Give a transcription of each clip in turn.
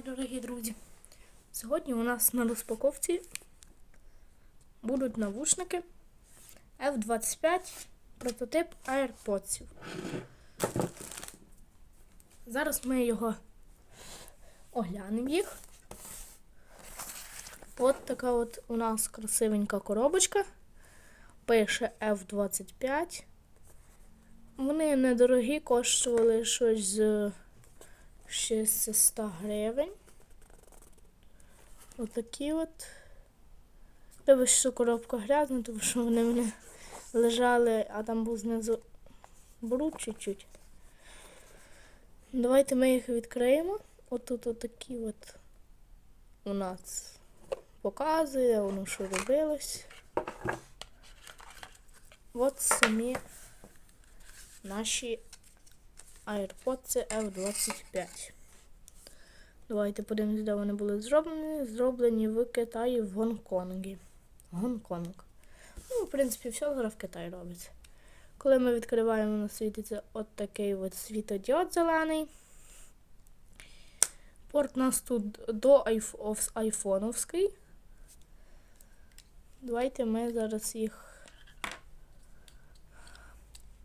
мої дорогі друзі. Сьогодні у нас на розпаковці будуть навушники F25 прототип AirPods. Зараз ми його оглянемо їх. От така от у нас красивенька коробочка. Пише F25. Вони недорогі, коштували щось 600 гривень. Отакі от. Вибач, що коробка грязна, тому що вони мене лежали, а там був знизу бруд чуть-чуть. Давайте ми їх відкриємо. Отут отакі от у нас показує, воно що робилось. От самі наші AirPods F25. Давайте подивимось, де вони були зроблені. Зроблені в Китаї в Гонконгі. Гонконг. Ну, в принципі, все зараз в Китаї робиться. Коли ми відкриваємо, у нас світиться от такий от світодіод зелений. Порт нас тут до айфоновський. Давайте ми зараз їх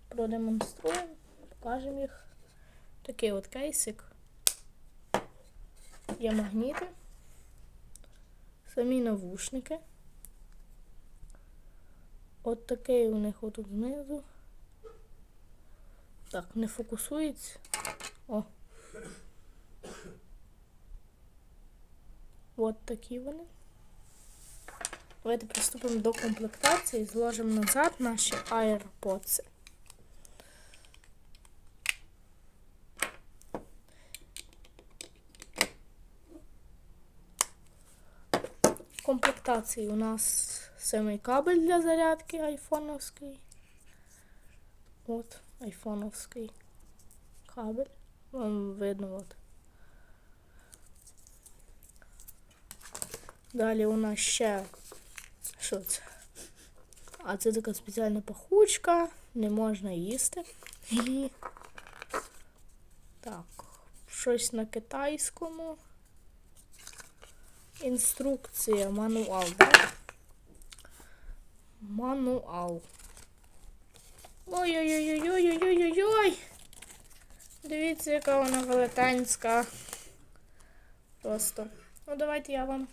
продемонструємо, покажемо їх. Такий от кейсик. Є магніти. Самі навушники. От такий у них отут знизу. Так, не фокусується. О. От такі вони. Давайте приступимо до комплектації, зложимо назад наші AirPods. Комплектації у нас самий кабель для зарядки айфоновський. От, айфоновський кабель. Вам видно от. Далі у нас ще що це? А це така спеціальна пахучка, не можна їсти. І так, щось на китайському. Інструкція, мануал, да? Мануал. Ой-ой-ой-ой-ой-ой-ой-ой! Дивіться, яка вона велетенська. Просто. Ну, давайте я вам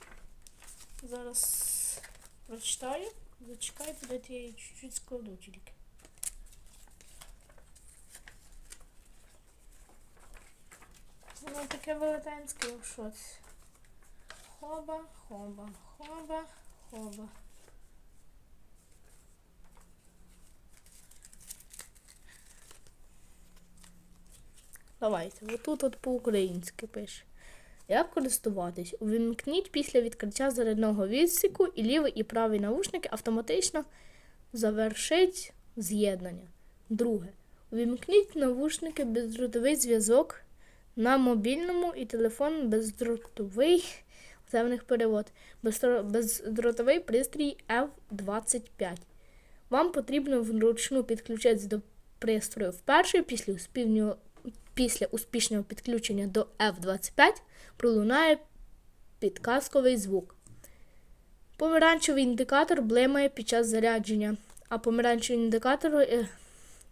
зараз прочитаю. Зачекайте, дайте я її чуть-чуть складу тільки. Воно таке велетенське в шоці. Хоба, хоба, хоба, хоба. Давайте, отут от по-українськи пише. Як користуватись? Увімкніть після відкриття зарядного відсіку і лівий і правий наушники автоматично завершить з'єднання. Друге. Увімкніть навушники бездротовий зв'язок на мобільному і телефон бездротовий. Це перевод. Бездротовий пристрій F25. Вам потрібно вручну підключитись до пристрою вперше після успішнього, після успішного підключення до F25 пролунає підказковий звук. Помаранчевий індикатор блимає під час зарядження, а помаранчевий індикатор е,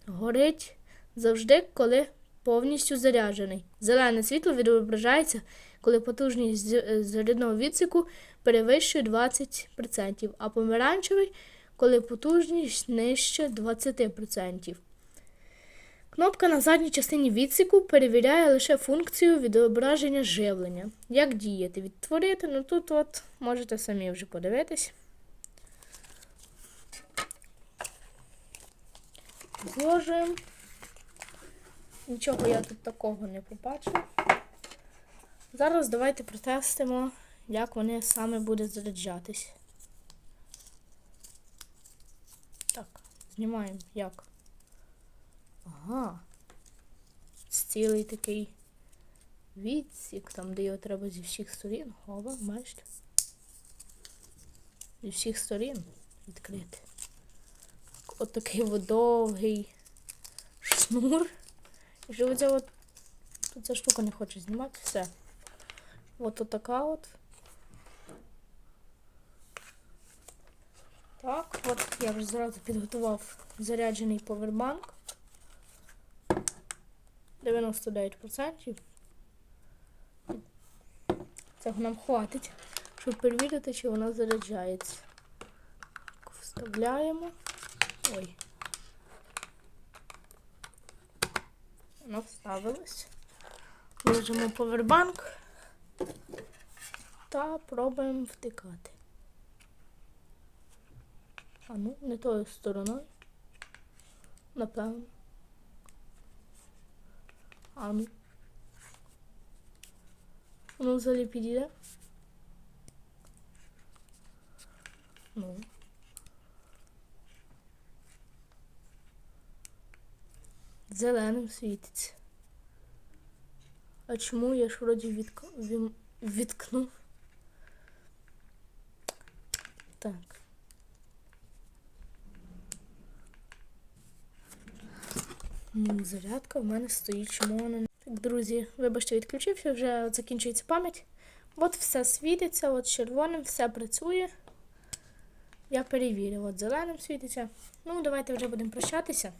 горить завжди, коли повністю заряджений. Зелене світло відображається, коли потужність е, зарядного відсіку перевищує 20%, а помаранчевий, коли потужність нижче 20%. Кнопка на задній частині відсіку перевіряє лише функцію відображення живлення. Як діяти? Відтворити? Ну тут от можете самі вже подивитись. Зложуємо. Нічого я тут такого не побачив. Зараз давайте протестимо, як вони саме будуть заряджатись. Так, знімаємо як. Ага. Цілий такий відсік, там, де його треба зі всіх сторін. Хова, бачите? Зі всіх сторін відкрити. От такий довгий шнур. І що оця от тут ця штука не хоче знімати, все. От така от. Так, от я вже зразу підготував заряджений повербанк. 99%. Цього нам хватить, щоб перевірити, чи вона заряджається. Вставляємо. Ой. Вона вставилась. Вложимо повербанк та пробуємо втикати. А ну, не тою стороною. Напевно. А ну. Воно взагалі підійде. Ну. Зеленим світиться. А чому я ж вроді відк... вім- відкнув? Так. Ну, зарядка в мене стоїть, чому вона не. Так, друзі, вибачте, відключився, вже закінчується пам'ять. От все світиться, от червоним, все працює. Я перевірив, от зеленим світиться. Ну, давайте вже будемо прощатися.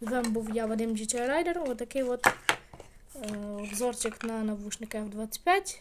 З вами був я, Вадим GTI Rider. Отакий от обзорчик на навушники F25.